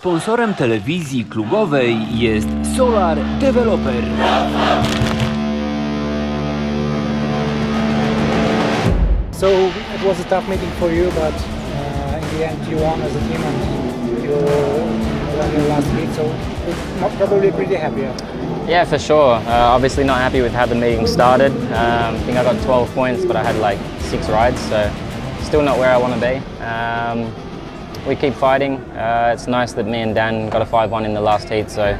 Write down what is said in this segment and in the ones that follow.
Sponsorem telewizji klubowej jest Solar Developer. So it was a tough meeting for you, but uh, in the end you won as a team and you won your last meet. So you're probably pretty happy. yeah? Yeah, for sure. Uh, obviously not happy with how the meeting started. Um, I think I got 12 points, but I had like six rides, so still not where I want to be. Um, we keep fighting. Uh, it's nice that me and Dan got a 5-1 in the last heat, so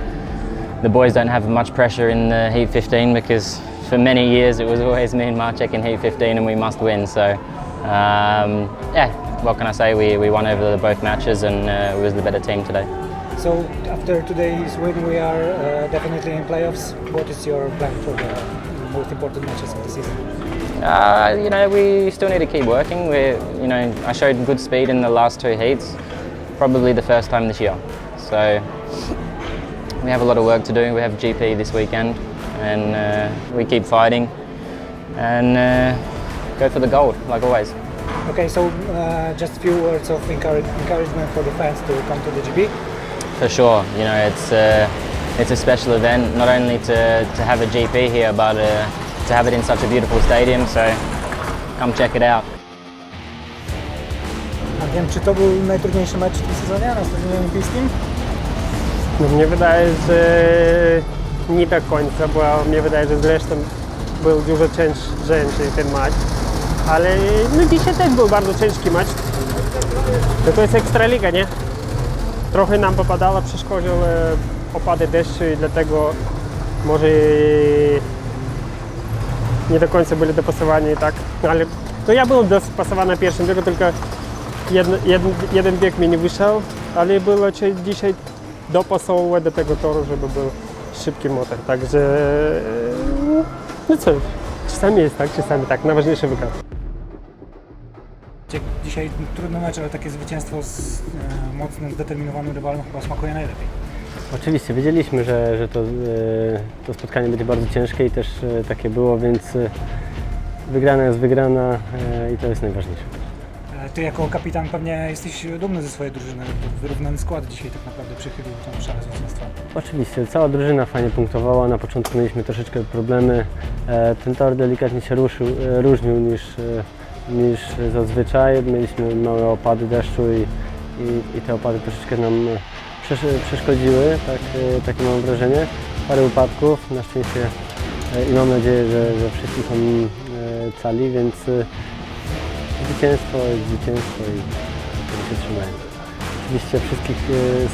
the boys don't have much pressure in the heat 15 because for many years it was always me and Marcek in heat 15 and we must win. So um, yeah, what can I say? We, we won over both matches and uh, we was the better team today. So after today's win, we are uh, definitely in playoffs. What is your plan for the most important matches of the season? Uh, you know, we still need to keep working. We, you know, I showed good speed in the last two heats, probably the first time this year. So we have a lot of work to do. We have GP this weekend, and uh, we keep fighting and uh, go for the gold, like always. Okay, so uh, just a few words of encouragement for the fans to come to the GP. For sure, you know, it's uh, it's a special event. Not only to, to have a GP here, but uh, to have it in such a beautiful stadium. So come check it out. A wiem, czy to był najtrudniejszy mecz w tym sezonie na stadionie olimpijskim? No, mnie wydaje, że nie do końca, bo mnie wydaje, że zresztą był dużo cięższy ten mecz. Ale no, dzisiaj też był bardzo ciężki mecz. No, to jest Ekstraliga, nie? Trochę nam popadało, przeszkodziły opady deszczu i dlatego może nie do końca byli dopasowani, tak? Ale to ja byłem dopasowany na pierwszym tylko jeden, bieg mi nie wyszedł, ale było dzisiaj dopasować do tego toru, żeby był szybki motor. Także no co, czasami jest tak, czasami tak. Najważniejsze wygrać. Dzisiaj trudny mecz, ale takie zwycięstwo z e, mocnym, zdeterminowanym rywalem chyba smakuje najlepiej. Oczywiście, wiedzieliśmy, że, że to, e, to spotkanie będzie bardzo ciężkie i też e, takie było, więc e, wygrana jest wygrana i to jest najważniejsze. Ty jako kapitan pewnie jesteś dumny ze swojej drużyny. Wyrównany skład dzisiaj tak naprawdę przychylił tą szalę zwycięstwa. Oczywiście, cała drużyna fajnie punktowała, na początku mieliśmy troszeczkę problemy. Ten tor delikatnie się ruszył, różnił niż, niż zazwyczaj. Mieliśmy małe opady deszczu i, i, i te opady troszeczkę nam przeszkodziły, tak, e, takie mam wrażenie. Parę upadków, na szczęście e, i mam nadzieję, że, że wszyscy są e, cali, więc zwycięstwo jest zwycięstwo i tego się trzymają. Oczywiście wszystkich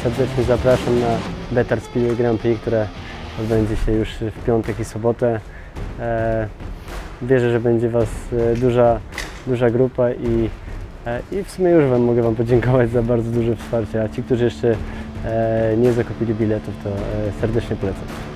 serdecznie zapraszam na Better Speedway Grand Prix, które odbędzie się już w piątek i sobotę. Wierzę, że będzie Was duża, duża grupa i, i w sumie już Wam mogę Wam podziękować za bardzo duże wsparcie, a ci, którzy jeszcze nie zakupili biletów, to e, serdecznie polecam.